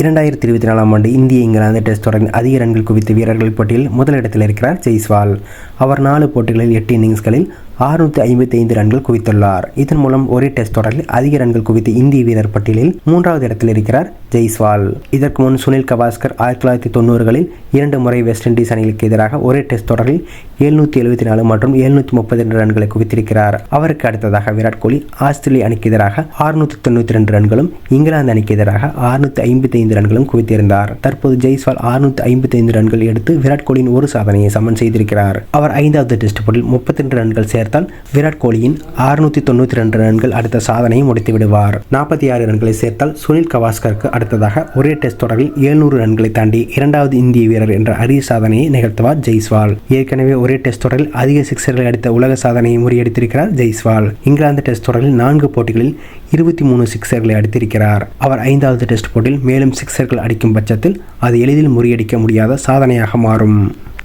இரண்டாயிரத்தி இருபத்தி நாலாம் ஆண்டு இந்திய இங்கிலாந்து டெஸ்ட் தொடரில் அதிக ரன்கள் குவித்த வீரர்கள் போட்டியில் முதலிடத்தில் இருக்கிறார் ஜெய்ஸ்வால். அவர் நாலு போட்டிகளில் எட்டு இன்னிங்ஸ்களில் அறுநூற்றி ஐம்பத்தி ஐந்து ரன்கள் குவித்துள்ளார். இதன் மூலம் ஒரே டெஸ்ட் தொடரில் அதிக ரன்கள் குவித்த இந்திய வீரர் பட்டியலில் மூன்றாவது இடத்தில் இருக்கிறார் ஜெய்ஸ்வால். இதற்கு முன் சுனில் கவாஸ்கர் ஆயிரத்தி தொள்ளாயிரத்தி தொண்ணூறுகளில் இரண்டு முறை வெஸ்ட் இண்டீஸ் அணிகளுக்கு எதிராக ஒரே டெஸ்ட் தொடரில் எழுநூற்றி எழுபத்தி நாலு மற்றும் எழுநூற்றி முப்பத்தி ரெண்டு ரன்களை குவித்திருக்கிறார். அவருக்கு அடுத்ததாக விராட் கோலி ஆஸ்திரேலிய அணிக்கு எதிராக அறுநூற்றி தொண்ணூற்றி ரெண்டு ரன்களும் இங்கிலாந்து அணிக்கு எதிராக அறுநூற்றி ஐம்பத்தி ஐந்து ரன்களும் குவித்திருந்தார். தற்போது ஜெய்ஸ்வால் அறுநூற்றி ஐம்பத்தி ஐந்து ரன்கள் எடுத்து விராட் கோலியின் ஒரு சாதனையை சமன் செய்திருக்கிறார். அவர் ஐந்தாவது டெஸ்ட் போட்டியில் முப்பத்தி ரெண்டு ரன்கள் சேர்த்தால் விராட் கோலியின் அறுநூற்றி தொண்ணூற்றி ரெண்டு ரன்கள் அடுத்த சாதனையை முடித்து விடுவார். நாற்பத்தி ஆறு ரன்களை சேர்த்தால் சுனில் கவாஸ்கருக்கு அடுத்ததாக ஒரே டெஸ்ட் தொடரில் எழுநூறு ரன்களை தாண்டி இரண்டாவது இந்திய வீரர் என்ற அரிய சாதனையை நிகழ்த்துவார் ஜெய்ஸ்வால். ஏற்கனவே ஒரே டெஸ்ட் தொடரில் அதிக சிக்ஸர்களை அடித்த உலக சாதனையை முறியடித்திருக்கிறார் ஜெய்ஸ்வால். இங்கிலாந்து டெஸ்ட் தொடரில் நான்கு போட்டிகளில் இருபத்தி மூணு சிக்ஸர்களை அடித்திருக்கிறார். அவர் ஐந்தாவது டெஸ்ட் போட்டியில் மேலும் சிக்ஸர்கள் அடிக்கும் பட்சத்தில் அது எளிதில் முறியடிக்க முடியாத சாதனையாக மாறும்.